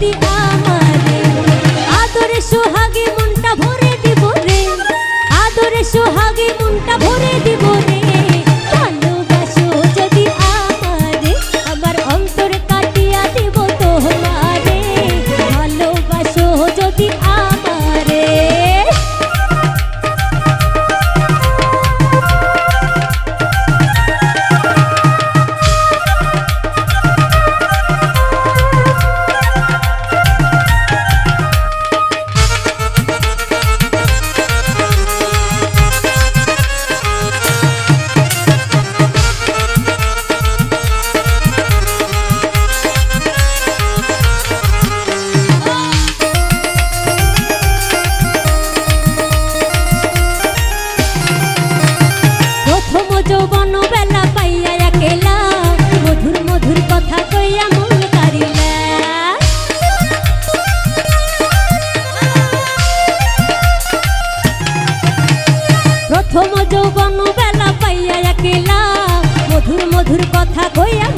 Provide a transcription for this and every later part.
যদি আমারে। সোহাগে মনটা ভরে দিব রে। আদরে সোহাগে মনটা ভরে দিব যৌবন বেলা পাইয়া একলা মধুর মধুর কথা কইয়া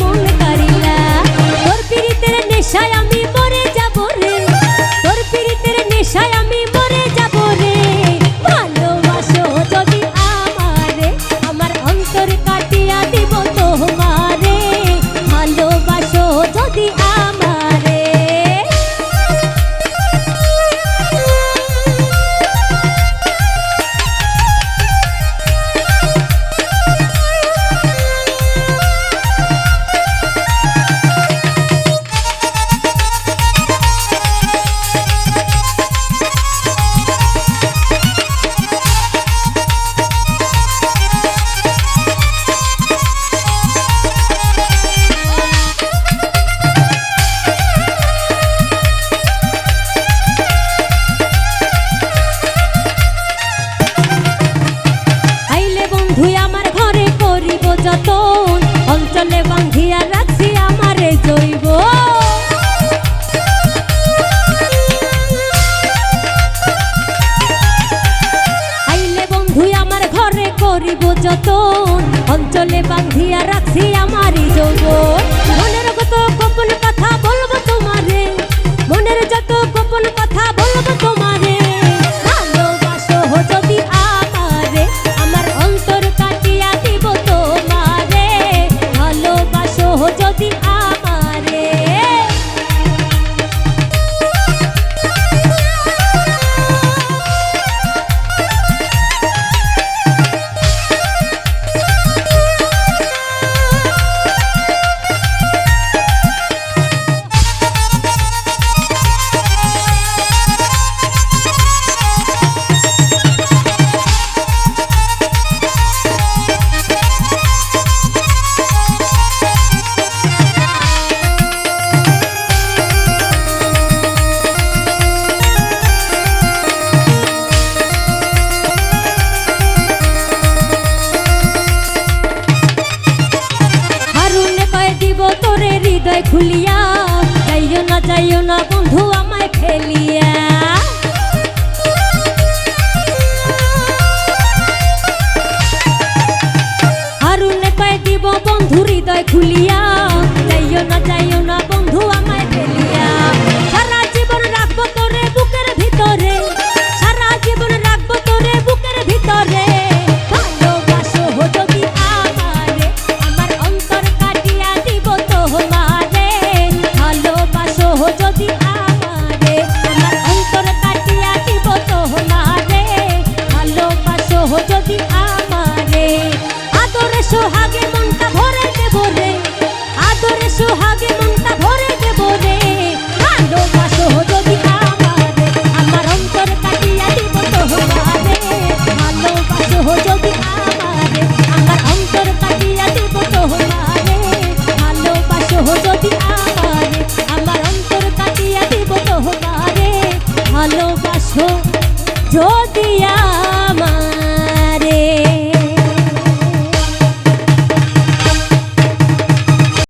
হৃদয় খুলিয়া, যাইও না যাইও না বন্ধু, আমায় ফেলিয়া। হারুনে পাই দিব বন্ধু হৃদয় খুলিয়া ভালোবাসো যদি